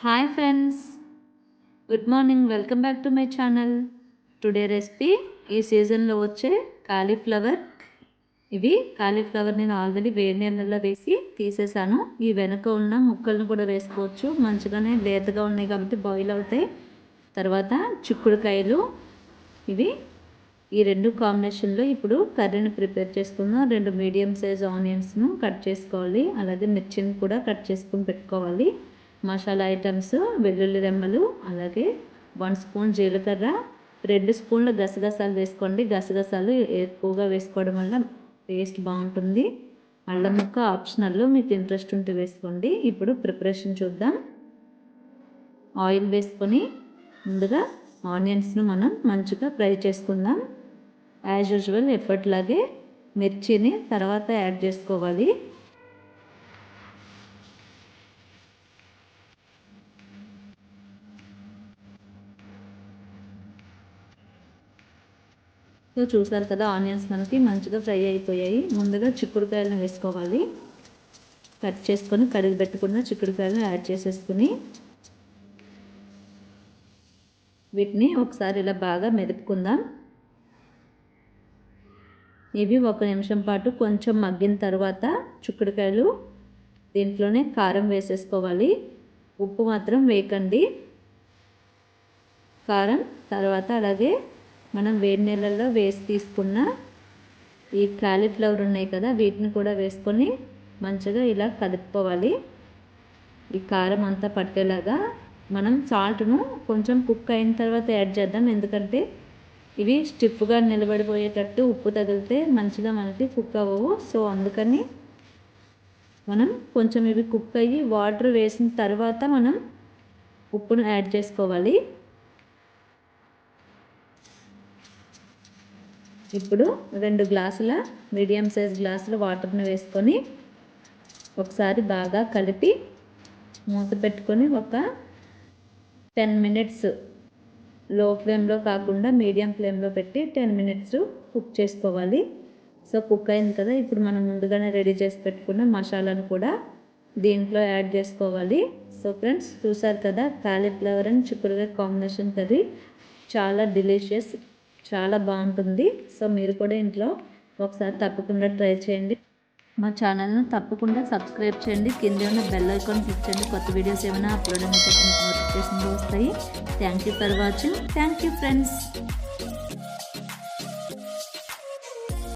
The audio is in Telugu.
Hi friends good morning welcome back to my channel today recipe ఈ సీజన్లో వచ్చే కాలీఫ్లవర్ ఇవి కాలీఫ్లవర్ నేను ఆల్రెడీ వేడి నీళ్ళలో వేసి తీసేసాను. ఈ వెనక ఉన్న ముక్కలను కూడా వేసుకోవచ్చు. మంచిగానే లేతగా ఉన్నాయి కాబట్టి బాయిల్ అవుతాయి. తర్వాత చిక్కుడుకాయలు. ఇవి ఈ రెండు కాంబినేషన్లో ఇప్పుడు కర్రీని ప్రిపేర్ చేసుకుందాం. రెండు మీడియం సైజ్ ఆనియన్స్ను కట్ చేసుకోవాలి. అలాగే మిర్చిని కూడా కట్ చేసుకుని పెట్టుకోవాలి. మసాలా ఐటమ్స్ వెల్లుల్లి రెమ్మలు అలాగే వన్ స్పూన్ జీలకర్ర రెండు స్పూన్లు గసగసాలు వేసుకోండి. గసగసాలు ఎక్కువగా వేసుకోవడం వల్ల టేస్ట్ బాగుంటుంది. అల్లం ముక్క ఆప్షనల్ మీకు ఇంట్రెస్ట్ ఉంటే వేసుకోండి. ఇప్పుడు ప్రిపరేషన్ చూద్దాం. ఆయిల్ వేసుకొని ముందుగా ఆనియన్స్ను మనం మంచిగా ఫ్రై చేసుకుందాం. యాజ్ యూజువల్ ఎప్పటిలాగే మిర్చిని తర్వాత యాడ్ చేసుకోవాలి. సో చూసారు కదా ఆనియన్స్ మనకి మంచిగా ఫ్రై అయిపోయాయి. ముందుగా చిక్కుడుకాయలను వేసుకోవాలి. కట్ చేసుకొని కడిగి పెట్టుకున్న చిక్కుడుకాయలను యాడ్ చేసేసుకుని వీటిని ఒకసారి ఇలా బాగా మెదుపుకుందాం. ఇవి ఒక నిమిషం పాటు కొంచెం మగ్గిన తర్వాత చిక్కుడుకాయలు దీంట్లోనే కారం వేసేసుకోవాలి. ఉప్పు మాత్రం వేయకండి. కారం తర్వాత అలాగే మనం వేడి నీళ్ళల్లో వేసి తీసుకున్న ఈ కాలీఫ్లవర్ ఉన్నాయి కదా వీటిని కూడా వేసుకొని మంచిగా ఇలా కలుపుకోవాలి ఈ కారం అంతా పట్టేలాగా మనం సాల్ట్ను కొంచెం కుక్ అయిన తర్వాత యాడ్ చేద్దాం. ఎందుకంటే ఇవి స్టిఫ్గా నిలబడిపోయేటట్టు ఉప్పు తగిలితే మంచిగా మనకి కుక్ అవ్వవు. సో అందుకని మనం కొంచెం ఇవి కుక్ అయ్యి వాటర్ వేసిన తర్వాత మనం ఉప్పును యాడ్ చేసుకోవాలి. ఇప్పుడు రెండు గ్లాసుల మీడియం సైజ్ గ్లాసుల వాటర్ని వేసుకొని ఒకసారి బాగా కలిపి మూత పెట్టుకొని ఒక టెన్ మినిట్స్లో ఫ్లేమ్లో కాకుండా మీడియం ఫ్లేమ్లో పెట్టి టెన్ మినిట్స్ కుక్ చేసుకోవాలి. సో కుక్ అయింది కదా ఇప్పుడు మనం ముందుగానే రెడీ చేసి పెట్టుకున్న మసాలాను కూడా దీంట్లో యాడ్ చేసుకోవాలి. సో ఫ్రెండ్స్ చూసారు కదా కాలీఫ్లవర్ అండ్ చిక్కుడుగా కాంబినేషన్ కర్రీ చాలా డిలీషియస్ చాలా బాగుంటుంది. సో మీరు కూడా ఇంట్లో ఒకసారి తప్పకుండా ట్రై చేయండి. మా ఛానల్ను తప్పకుండా సబ్స్క్రైబ్ చేయండి. కింద ఉన్న బెల్ ఐకాన్ క్లిక్ చేయండి. కొత్త వీడియోస్ ఏమైనా అప్లోడ్ అయిన మీకు నోటిఫికేషన్లు వస్తాయి. Thank you for watching thank you friends